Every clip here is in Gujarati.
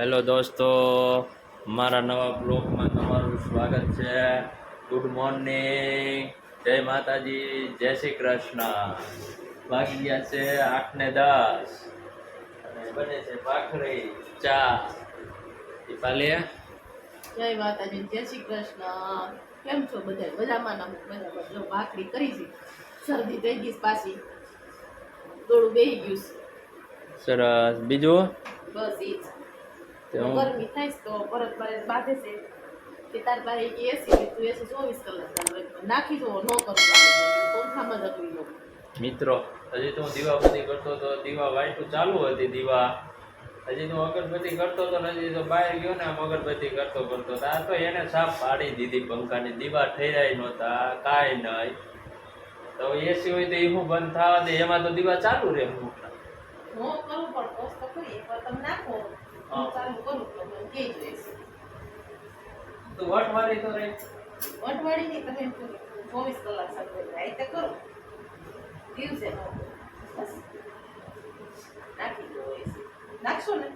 હેલો દોસ્તો મારા નવા બ્લોગમાં તમારું સ્વાગત છે. ગુડ મોર્નિંગ જય માતાજી જય શ્રી કૃષ્ણ. વાગી ગયા છે આઠ ને દસ. અને બને છે ભાખરી ચા. દીપાલી જય માતાજી જય શ્રી કૃષ્ણ. કેમ છો બધા બધામાં નામ મજામાં જો ભાખરી કરી છે. શરદી થઈ ગઈ પાછી. થોડું બેહી ગયું સરસ. બીજું? બસ એ ગરમી થાય તો પરત મારે બાંધે છે કે તાર પાસે એસી તું એસી ચોવીસ કલાક નાખી દો ન કરું પંખામાં જ અકડી લો મિત્રો હજી તો હું દીવાબત્તી કરતો હતો દીવા વાઈટું ચાલુ હતી દીવા હજી તો અગરબત્તી કરતો હતો હજી તો બહાર ગયો ને આમ અગરબત્તી કરતો કરતો તો આ તો એને સાફ પાડી દીધી પંખાની દીવા ઠેરાય નહોતા કાંઈ નહીં તો એસી હોય તો એ હું બંધ થવા દે એમાં તો દીવા ચાલુ રહે હું કરું પણ તો નાખો ચાલુ કરું તો કહેજો એસી તો વટવાળી તો રહે અઠવાડિયે તમે ચોવીસ કલાક સાથે રાઈતે કરો. દિવસે ન. બસ. નાખી દો એસી નાખશો ને?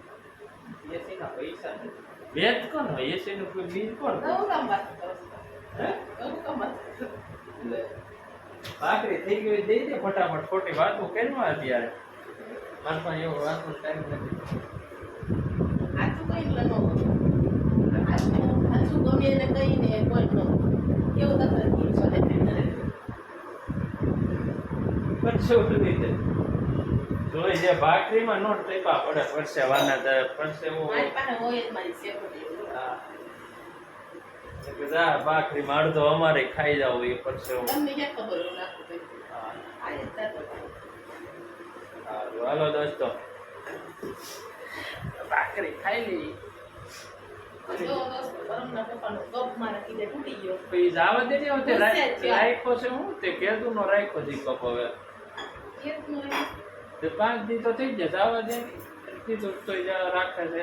એસીના પૈસા વેચ કોણ હોય? એસી નું કોઈ બીજ કોણ કામ વાત કરો. હે? કામ ભાખરી થઈ ગઈ દઈ દે ફટાફટ. ખોટી વાતો કેમાં અત્યારે. મારા પાસે એવો વાતનો ટાઈમ નથી. જોઈ જે ભાખરીમાં નોટ ટીપા પડે વાના પડશે હોય જ મારી સેફટી. જા ભાખરી મારતો અમારે ખાઈ જાવ એ? આ જ થતો. હાલો દોસ્તો ભાખરી ખાઈ તે પાંચ દી તો થઈ જશે આવા દે તો રાખે છે.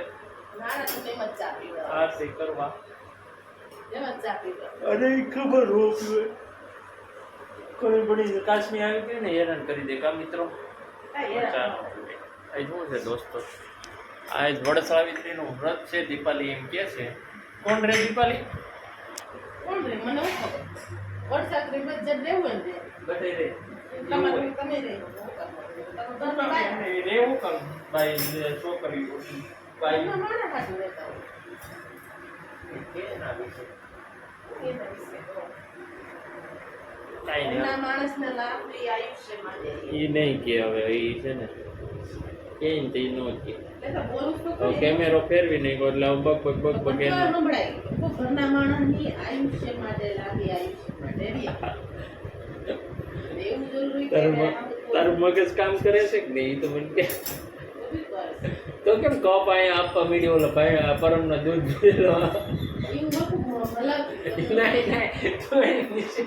આરતી કરવા. અરે ખબર હોતી કોઈ બડી કાશ્મી આવી ગઈ ને હેરાન કરી દે કા મિત્રો? શું છે દોસ્તો? આજ વડ સાવિત્રીનું વ્રત છે દીપાલી એમ કે છે. કોણ રે દીપાલી? કોણ રે? મને ખબર? વરસાદ રે બજેટ રહેવું ને બધે રે. તમે રે. તમે ઘરમાં રેવું કમ? બાઈ છોકરી બાઈ ઘરમાં માણા રહેતા હોય. કે વિશે? એના વિશે કહો. નહીં. માણસને લાંબી આયુષ્ય માટે ઈ નહીં કે હવે એ છે ને. કે તે નો કે. કેમેરો ફેરવી નહીં એટલે બક બક બક બક ઘરના માણસની આયુષ્ય માટે લાંબી આયુષ્ય માટે તારું મગજ કામ કરે છે કે નહીં? તો મને. તો કેમ કપ અહીંયા આપવા મીડિયો ઓલો ભાઈ આ પરમનો દૂધ એની નીચે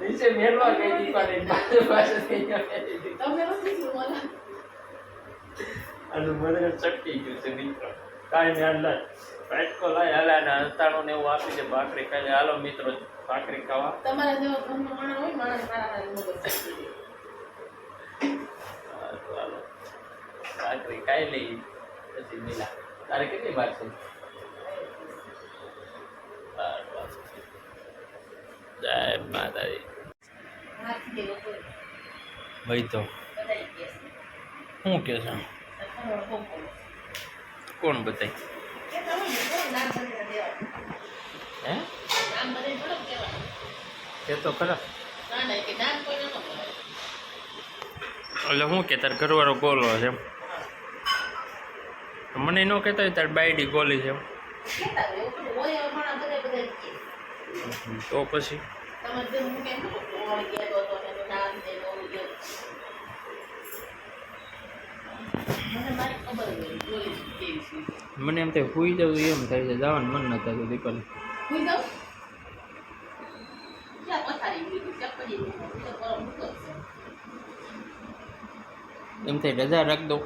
નીચે મેળવા ગઈ દીપાને પાસે પાસે થઈ ગયા તમે નથી શું હલાવતું? અને મને ચટકી ગયું છે મિત્રો. કાંઈ નહીં હાલ પેટકો લાય હાલે અને અંતાણું ને એવું આપી દે ભાખરી ખાઈ. હાલો મિત્રો ભાખરી ખાવા. તમારા જેવો ઘરનો માણસ હોય માણસ મારા હાલો ભાખરી ખાઈ લઈ પછી મિલા. તારે કેટલી વાર છે. જય માતાજી. હાથથી એ લોકો ભાઈ તો બધાય કહે છે. શું કે છે કોણ બતાય? હે. એ તો ખરા. એટલે શું કે, તાર ઘરવાળો ગોલો છે મને ન કહેતા તાર બાયડી ગોલી છે એમ કહેતા હોય, એવું થોડું હોય, હવે માણસ બધાય બધાય કહે. તો પછી તમારે જેમ હું કેમ કરું, કોણ કહેતો હતો ને એનું નામ ને એનું ઓલું કહેતો. મને મારી ખબર હોય, બોલી છું કેવી છે. મને એમ થાય હુઈ જવું એમ થાય છે જવાનું મન ન થતું છે. એમ થાય રજા રાખ દો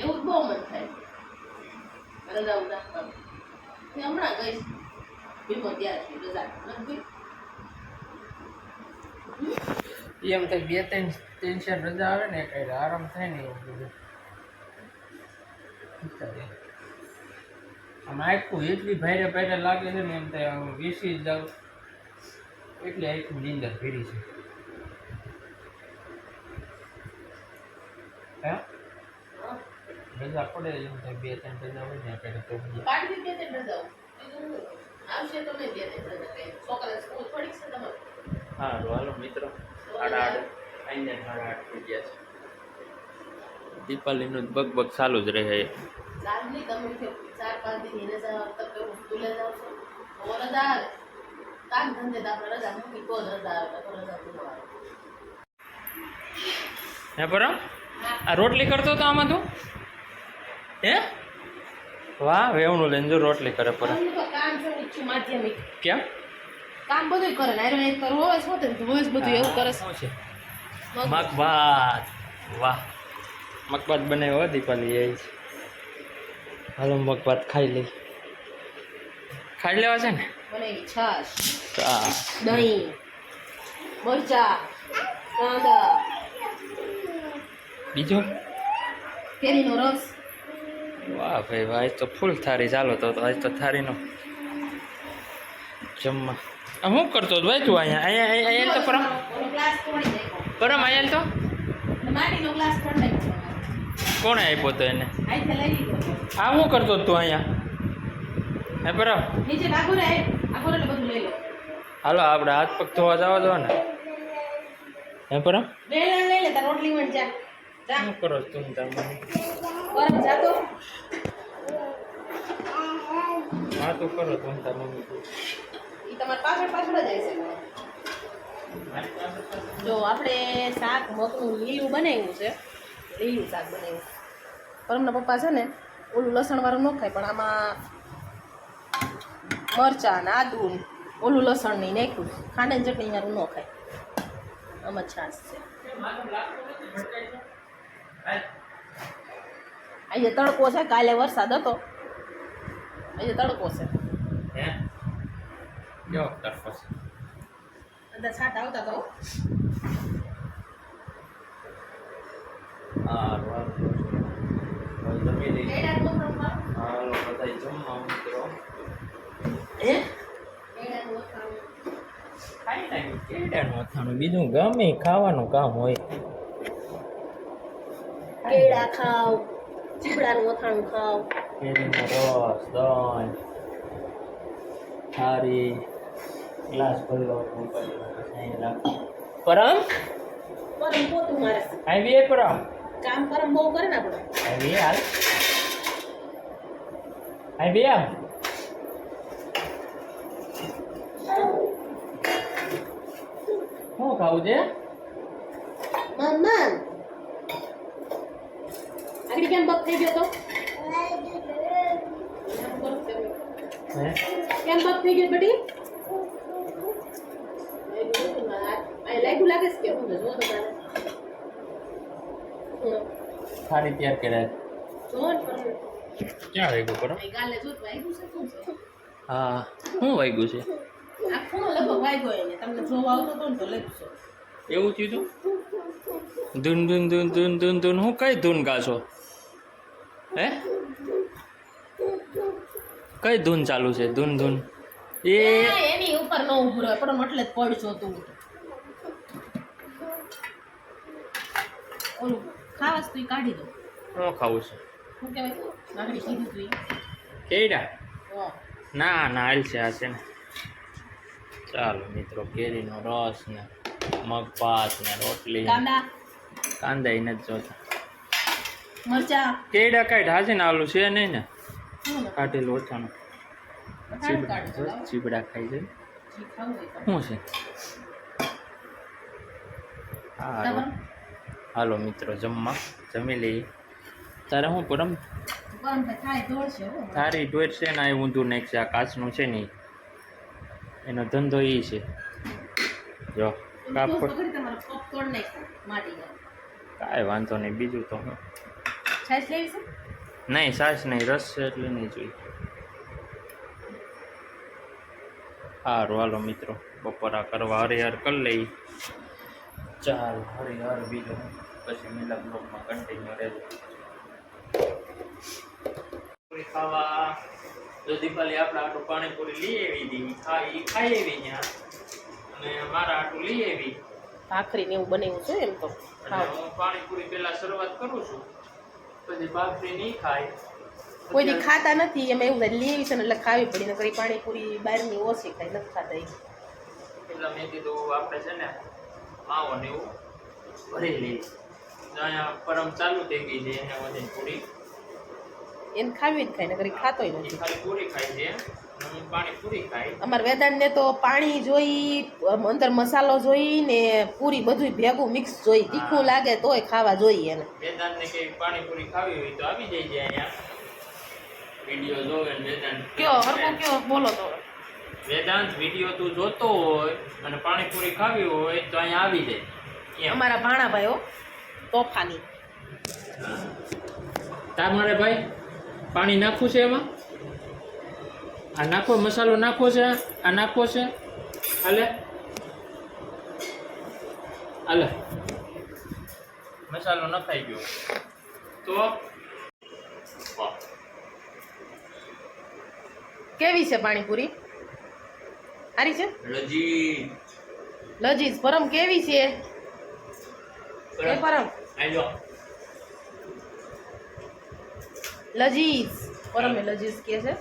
એવું બહુ મન થાય. રજા ઉદાસ હમણાં ગઈશ. ભીમો ત્યારથી રજા. એમ થાય બે ત્રણ ટેન્શન રજા આવે ને એટલે આરામ થાય ને એવું બધું. આખું એટલી ભાઈરે ભાઈરે લાગે છે ને એમ થાય હું વીસી જ એટલે એટલી આખું નિંદર ફેરી છે. હે? રજા પડે એમ થાય બે ત્રણ રજા હોય ને આપણે તો બીજા. પાડી દે તે રજાઓ. બીજું શું? આવશે તો નહીં દે રજા કઈ. છોકરા સ્કૂલ થોડીક છે તમારે? હા હાલો મિત્રો. સાડા આઠ. અહીંયા સાડા આઠ થઈ ગયા છે. દીપાલીનું બગ બગ ચાલુ જ રહે જાવ છો. તો રજા આવે. કામ ધંધે તો આપણે રજા મૂકી તો જ રજા તો રજા ન આવે હે પર? આ રોટલી કરતો તો આમાં તું? હે? વાહ વેવણું લઈને જો રોટલી કરે પર. કામ છે ઉચ્ચ માધ્યમિક. કેમ? કામ બધું કરે ને આયુર્વેદ કરવું હોય શું તો રોજ બધું એવું કરે છે. શું છે? મગભાત. વાહ. મગભાત બનાવ્યો દીપાલી એ જ. હાલો મગભાત ખાઈ લઈ ખાઈ લેવા છે ને? દહીં મરચા કાંદા બીજો? કેરીનો રસ. વાહ ભાઈ વાહ આજ તો ફૂલ થારી ચાલો તો આજ તો થારીનો જમવા. હું કરતો હતો ભાઈ તું અહીંયા? અહીંયા અહીંયા તો પરમ પરમ અહીંયા તો? માટીનો ગ્લાસ કોણે આપ્યો હતો એને? આ શું કરતો તું અહીંયા? હે બરાબર નીચે નાખો રે આખો રે બધું હાલો આપણે હાથ પગ ધોવા જવા દો ને. હે બરાબર શું કરો છો તું. હા તો કરો તું તાર મમ્મી. ઈ પાછળ પાછળ જ આવશે જો આપણે શાક મગનું લીલું બનાવ્યું છે. લીલું શાક બનાવ્યું પરમના પપ્પા છે ને ઓલું લસણવાળું ન ખાય પણ આમાં મરચાં ને આદુ ઓલું લસણ નહીં નાખ્યું. ખાંડે ચટણી વાળું ન ખાય. આમાં છાશ છે. આજે તડકો છે કાલે વરસાદ હતો. આજે તડકો છે. હે? કેવો તડકો છે? અંદર છાટ આવતા તો? હા જમી લઈ હાલો બધા જમવા મિત્રો. હે? કેડાનું અથાણું બીજું ગમે ખાવાનું કામ હોય. કેળા ખાવ ચીપડાનું અથાણું ખાવ કેરીનો રસ દહીં થારી ગ્લાસ ભરેલો પરમ? પરમ પોતું મારે. આવી એ પરમ? કામ કરમ બહુ કરે ને આપણે. આવી હાલ. બી આમ. શું ખાવું છે? મમ્મા આગળ કેમ બક થઈ ગયો તો? હે? કેમ બક થઈ ગયો બેટી? લાગ્યું લાગે છે કે હું જો તો તારે હમ. થાળી તૈયાર કર્યા ક્યાં વાગ્યું છે હા શું વાગ્યું છે? એવું થયું ધૂન ધૂન ધૂન ધૂન ધૂન ધૂન હું કઈ ધૂન ગાશો હે? કઈ ધૂન ચાલુ છે? ધૂન ધૂન. એ એની ઉપર નો ઉભું રહે પણ એટલે જ પડશો તું ઓલું ખાવાસ તું કાઢી દો હું ખાવું છે? શું કહેવાય નાગડી કીધું તું કેડા ના ના આલ છે આ છે ને. ચાલો મિત્રો કેરીનો રસ ને મગભાત ને રોટલી કાંદા કાંદા ય નથી જોતા. મરચા. કેડા કાંઈ ને આલું છે નહીં ને? કાઢેલું ઓછાનું ચીબડા ચીબડા ખાઈ છે જી તો. શું છે? હા? હાલો મિત્રો જમવા. જમી લઈએ. તારે શું પરમ. તારી ડોર છે ને એ ઊંધું નાખશે. આ કાચનું છે ને એનો ધંધો એ છે. જો ઓલું કાપ ટોસ્ટ કરી તમારો પગ તોડ નાખ્યો માટીનો. કાંઈ વાંધો નહીં બીજું તો હું. નહીં સાસ નહીં રસ છે એટલે નહીં જોઈએ સારું હાલો મિત્રો. બપોરા કરવા હરિહર કરી લઈ ચાલ હરિહર બીજો. પછી મેલા બ્લોગમાં કન્ટિન્યુ રહેજો. ખાવા. જો દીપાલી આપણે આટલું પાણીપુરી લઈ આવી હતી ખાઈ ખાઈ આવી ત્યાં અને મારા આટલું લઈ આવી. ભાખરી ને એવું બનાવ્યું છે એમ તો? હું. પાણીપુરી પહેલા શરૂઆત કરું છું પછી ભાખરી નહીં ખાય. કોઈ દી ખાતા નથી એમ એવું થાય લેવી છે ને એટલે ખાવી પડી ને કઈ પાણીપુરી બહારની ઓછી ખાય નથી ખાતા એટલે મેં કીધું આપણે છે ને માવો ને એવું. ભરી લઈએ અહીંયા પરમ ચાલુ થઈ ગઈ છે એને વધે પૂરી. એને ખાવી જ ખાય નકર ખાતોય નથી. ખાલી પૂરી ખાય છે. પાણી પૂરી ખાય. અમારા વેદાંતને તો પાણી જોઈ અંદર મસાલો જોઈ ને પૂરી બધું ભેગું મિક્સ જોઈ. તીખું લાગે તોય ખાવા જોઈએ એને. વેદાંત ને કઈ પાણીપુરી ખાવી હોય તો આવી જાય છે અહીંયા. વીડિયો જોવે વેદાંત. કયો હરકો કયો? બોલો તો વેદાંત વીડિયો તું જોતો હોય અને પાણીપુરી ખાવી હોય તો અહીંયા આવી જાય. અમારા ભાણાભાઈઓ તોફાની. તમારે ભાઈ પાણી નાખવું છે એમાં? આ નાખો મસાલો નાખવો છે આ નાખવો છે. હાલે? હાલે. મસાલો નખાઈ ગયો. તો. કેવી છે પાણીપુરી? સારી છે? લજી લજીઝ પરમ કેવી છે? એ પરમ. આજો પરમ લજીઝ કે છે.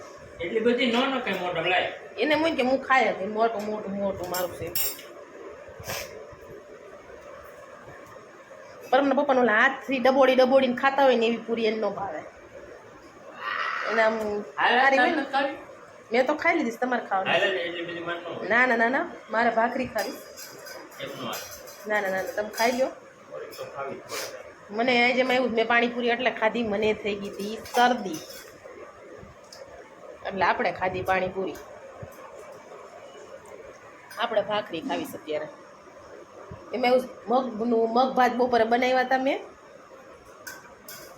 એટલી બધી નો નો કઈ મોટો લાય. એને મૂન કે હું ખાય હતી. મોટું મોટું મોટું મારું છે. પરમના પપ્પાનો ઓલા હાથથી ડબોડી ડબોડીને ખાતા હોય ને એવી પૂરી એને ન ભાવે. એને આમ સારી મેં તો ખાઈ લીધીશ તમારે ખાવાની. ને ન. ના ના મારે ભાખરી ખાવી. ના ના ના તમે ખાઈ લો મને જેમાં એવું મેં પાણીપુરી એટલે ખાધી મને થઈ ગઈ હતી શરદી. એટલે આપણે ખાધી પાણીપુરી. આપણે ભાખરી ખાવી છે અત્યારે. એમાં એવું મગનું મગ ભાત બપોરે બનાવ્યા હતા મેં.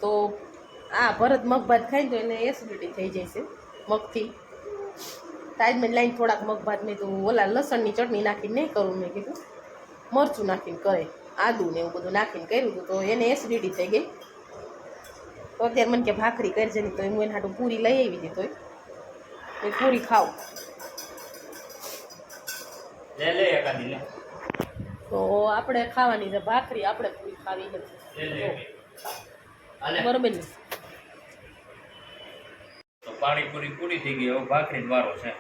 તો આ ભરત મગ ભાત ખાઈને તો એને એસિડિટી થઈ જાય છે મગથી. તાજમાં લાઈને થોડાક મગભાત મેં તો ઓલા લસણની ચટણી નાખીને નહીં કરું મેં કીધું. મરચું નાખીને કરે આદુ ને એવું બધું નાખીને કર્યું હતું તો એને એસિડિટી થઈ ગઈ. તો અત્યારે મને કે ભાખરી કરજે ને તો હું એના હાટું પૂરી લઈ આવી હતી તોય. મેં પૂરી ખાવ તો આપણે ખાવાની છે ભાખરી આપણે પૂરી ખાવી નથી. બરોબર ને? પાણીપુરી પૂરી થઈ ગઈ. હવે ભાખરીનો વારો છે.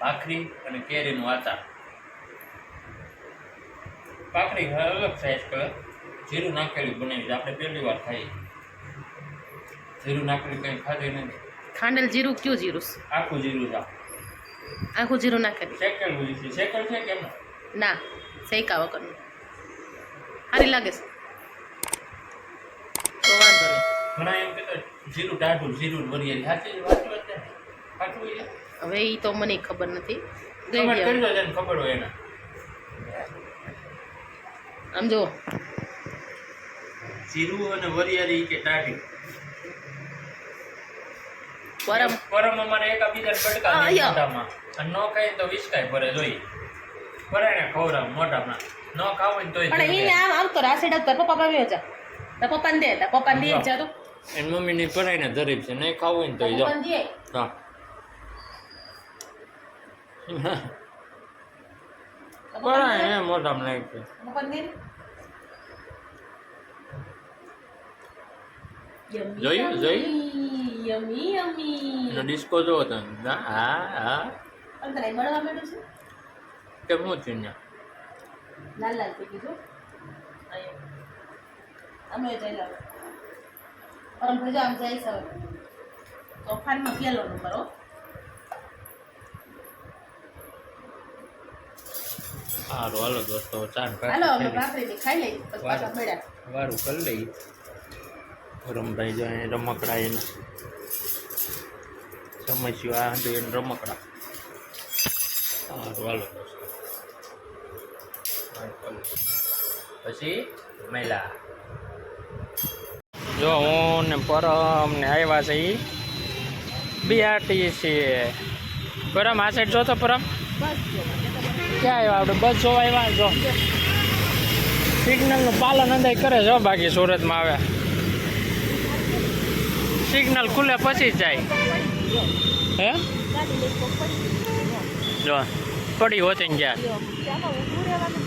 ભાખરી અને કેરીનું આચાર ભાખરી અલગ સાઈઝ કલર જીરું નાખેલું બનાવી છે. આપણે પહેલી વાર ખાઈ જીરું નાખેલું કંઈ ખાધું નથી. ખાંડેલ જીરું કયું જીરું? છે? આખું જીરું છે. આખું જીરું નાખેલું. શેકેલું છે. શેકેલ છે કેમ ના શેકા વગરનું. સારી લાગે છે. તો વાંધો નહીં. ઘણા એમ કહેતા જીરું ટાઢું જીરું વરિયાળી. સાચી વાત સાચું હવે એ તો મને ખબર નથી. ખબર હોય એને. આમ જો જીરું અને વરિયાળી કે ટાઢી પરમ. પરમ અમારે એક પડકા મોઢામાં. અને ન ખાય તો વિસ્કાય ભરે જોઈએ પરાયને ખવડાવ મોઢામાં. ન ખાવ ને તોય પણ એને આમ આવતો રાસેડ તાર પપ્પા પામ્યો જા તાર પપ્પાને દે તાર પપ્પાને દે જા. તો એની મમ્મીની પરાયને ધરીબ છે નહીં ખાવું હોય ને તો જાઓ. હા. પપ્પાને હે મોઢામાં નાખી જોયું? જોયું? ડિસ્કો જોવો તમે. હા હા કે હું છું ત્યાં લાલ લાલ. પરમ ભજા આમ જાય છે તોફાનમાં પેલો નંબર હો. સારું હાલો દોસ્તો ચાર હાલો અમે ભાખરીની ખાઈ લઈ પછી પાછા મળ્યા. વારું કરી લઈ રમભાઈ જો અહીં રમકડા એના સમસ્યું આ હતું એને રમકડા. સારું હાલો દોસ્તો. પછી મહિલા જો હું ને પરમ ને આવ્યા છે એ બીઆરટીસી પરમ, આ સાઈડ જો તો પરમ. ક્યાં આવ્યા આપણે? બસ જોવા આવ્યા જો. સિગ્નલનું પાલન અંદાય કરે હો બાકી સુરતમાં આવે સિગ્નલ ખુલે પછી જાય. હે? જો, પડી હોતી ને જ્યાં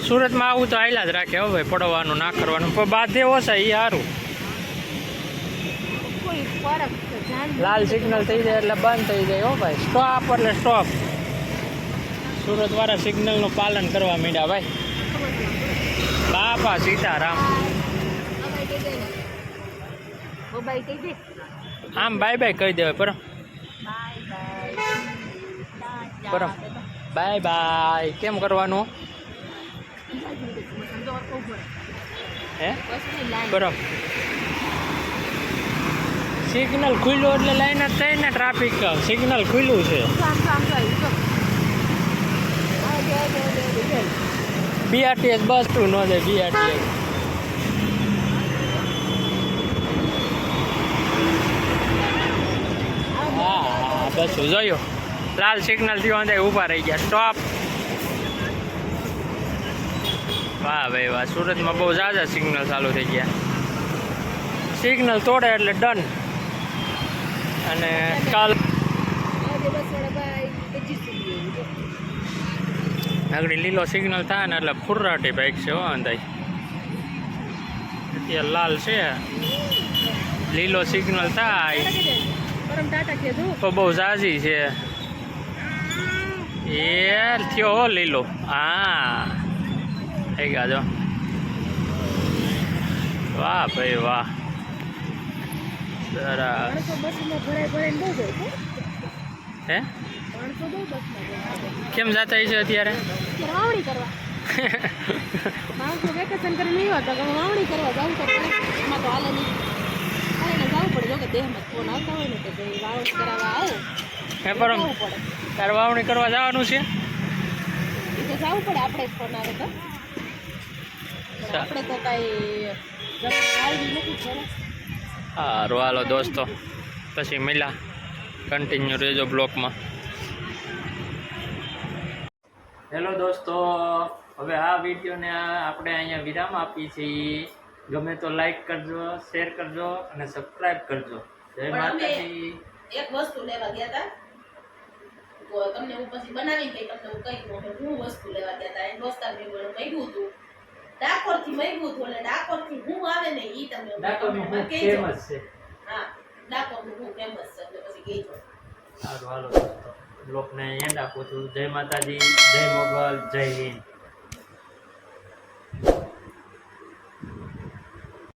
સુરતમાં આવું તો આયલા જ રાખે હવે પડવાનું, ના કરવાનું. પણ બાધે ઓછા એ સારું કોઈ ફરક લાલ સિગ્નલ થઈ જાય એટલે બંધ થઈ જાય હો ભાઈ. સ્ટોપ એટલે સ્ટોપ સુરત વાળા સિગ્નલનું પાલન કરવા માંડ્યા ભાઈ. બાપા સીતારામ. આમ બાય બાય કહી દેવાય પર bye bye Param. Bye bye કેમ કરવાનું? હે? બરફ સિગ્નલ ખુલ્લું એટલે લાઈન જ થઈ ને ટ્રાફિક સિગ્નલ ખુલ્લું છે. બીઆરટીએસ બસ ટુ ન જાય બીઆરટીએસ બસ જોયો. લાલ સિગ્નલ થયો અંદર ઊભા રહી ગયા. સ્ટોપ વાહ ભાઈ વાહ, સુરતમાં બહુ ઝાઝા સિગ્નલ ચાલુ થઈ ગયા. સિગ્નલ તોડે એટલે ડન અને કાલ આગળ લીલો સિગ્નલ થાય ને એટલે ફુર્રાટી બાઈક છે હો અંદાજ અત્યારે લાલ છે. લીલો સિગ્નલ થાય. તો બહુ ઝાઝી છે. એ થયો હો લીલો. હા. થઈ ગયા જો. વાહ ભાઈ વાહ. જાય હો. કેમ જતા છે અત્યારે? વાવણી કરવા. માણસો વેકેશન કરીને નહીં હોતા કે વાવણી કરવા જવું તો એમાં તો હાલે નહીં. એને જવું પડે. જો કે દેહમાં ફોન આવતા હોય ને કે ભાઈ વાવણી કરાવવા આવો. હે પરમ તારે વાવણી કરવા જવાનું છે? એ તો જવું પડે આપણે જ ફોન આવે તો. આપણે તો કાંઈ જમીન આવી નથી થોડા સારું હાલો દોસ્તો. પછી મળ્યા કન્ટિન્યુ રહેજો બ્લોકમાં. હેલો દોસ્તો હવે આ વિડીયોને આપણે અહીંયા વિરામ આપીએ છીએ. ગમે તો લાઈક કરજો શેર કરજો અને સબસ્ક્રાઈબ કરજો. જય માતાજી. એક વસ્તુ લેવા ગયા હતા તો તમને હું પછી બનાવી કઈ તમને હું કહી હું વસ્તુ લેવા ગયા હતા એ દોસ્તાર મેં કહ્યું હતું ડાકોરથી મેળવ્યું હતું એટલે ડાકોરથી હું આવે ને ઈ તમે ડાકોરનું હું. ફેમસ છે. હા ડાકોરનું હું ફેમસ છે એટલે પછી કહેજો. સારું હાલો લોકને એ એન્ડ આપું છું. જય માતાજી જય મોગલ જય હિન્દ.